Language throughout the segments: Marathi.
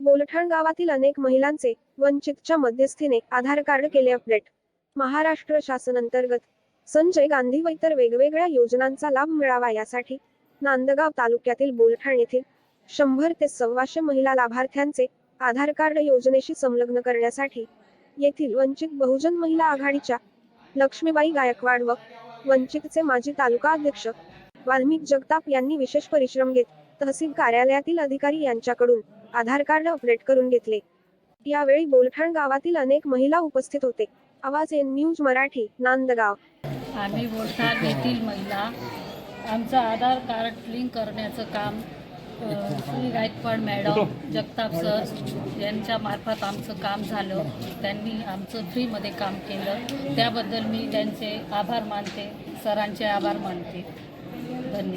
बोलठाण गावातील अनेक महिलांचे वंचितच्या मध्यस्थीने आधार कार्ड केले अपडेट. महाराष्ट्र शासन अंतर्गत संजय गांधी व इतर वेगवेगळ्या योजनांचा लाभ मिळावा यासाठी नांदगाव तालुक्यातील बोलठाण येथील शंभर ते सव्वाशे महिला लाभार्थ्यांचे आधार कार्ड योजनेशी संलग्न करण्यासाठी येथील वंचित बहुजन महिला आघाडीच्या लक्ष्मीबाई गायकवाड व वंचितचे माजी तालुका अध्यक्ष वाल्मिक जगताप यांनी विशेष परिश्रम घेत तहसील कार्यालयातील अधिकारी यांच्याकडून आधार कार्ड अपडेट करून घेतले. यावेळी बोलठाण गावातील अनेक महिला उपस्थित होते. आवाज एन न्यूज मराठी नांदगाव. आम्ही बोलठाण येथील महिला आमचं आधार कार्ड लिंक करण्याचं काम श्री गायकवाड मॅडम जगताप सर यांच्या मार्फत आमचं काम झालं. त्यांनी आमचं फ्रीमध्ये काम केलं. त्याबद्दल मी त्यांचे आभार मानते सरांचे आभार मानते.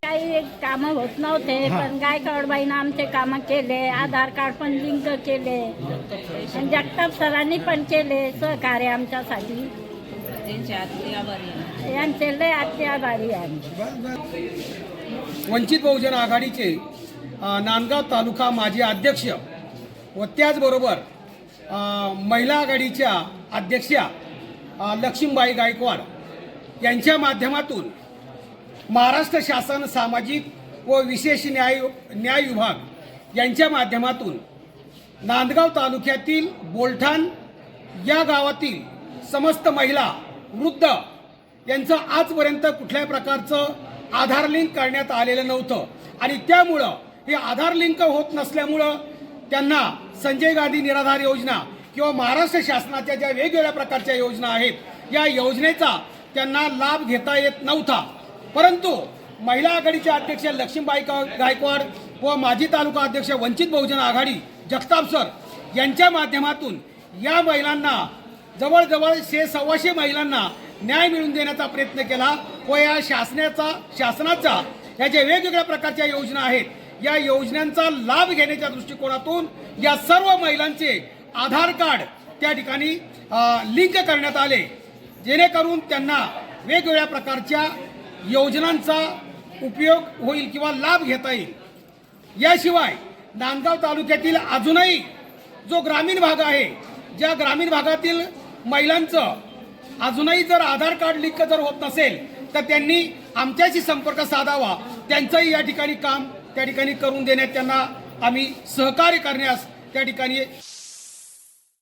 काही कामं होत नव्हते पण गायकवाडबाईनं आमचे कामं केले आधार कार्ड पण लिंक केले. आणि जगताप सरांनी पण केले सहकार्य आमच्यासाठी. यांचे लय आजचे आभारी आहे. वंचित बहुजन आघाडीचे नांदगाव तालुका माजी अध्यक्ष व त्याचबरोबर महिला आघाडीच्या अध्यक्षा लक्ष्मीबाई गायकवाड यांच्या माध्यमातून महाराष्ट्र शासन सामाजिक व विशेष न्याय न्याय विभाग यांच्या माध्यमातून नांदगाव तालुक्यातील बोलठाण या गावातील समस्त महिला वृद्ध यांचं आजपर्यंत कुठल्याही प्रकारचं आधार लिंक करण्यात आलेलं नव्हतं. आणि त्यामुळं हे आधार लिंक होत नसल्यामुळं त्यांना संजय गांधी निराधार योजना किंवा महाराष्ट्र शासनाच्या ज्या वेगवेगळ्या प्रकारच्या योजना आहेत या योजनेचा त्यांना लाभ घेता येत नव्हता. परंतु महिला आघाडीचे अध्यक्ष लक्ष्मीबाई गायकवाड व माजी तालुका अध्यक्ष वंचित बहुजन आघाडी जगताप सर यांच्या माध्यमातून या महिलांना जवळजवळ शे सव्वाशे महिलांना न्याय मिळवून देण्याचा प्रयत्न केला व या शासनाचा शासनाचा या ज्या वेगवेगळ्या प्रकारच्या योजना आहेत या योजनांचा लाभ घेण्याच्या दृष्टिकोनातून या सर्व महिलांचे आधार कार्ड त्या ठिकाणी लिंक करण्यात आले. जेणेकरून त्यांना वेगवेगळ्या प्रकारच्या योजनांचा उपयोग होईल किंवा लाभ घेता येईल. याशिवाय नांदगाव तालुक्यातील अजूनही जो ग्रामीण भाग आहे ज्या ग्रामीण भागातील महिलांचं अजूनही जर आधार कार्ड लिंक जर होत नसेल तर त्यांनी आमच्याशी संपर्क साधावा. त्यांचंही या ठिकाणी काम त्या ठिकाणी करून देण्यात त्यांना आम्ही सहकार्य करण्यास त्या ठिकाणी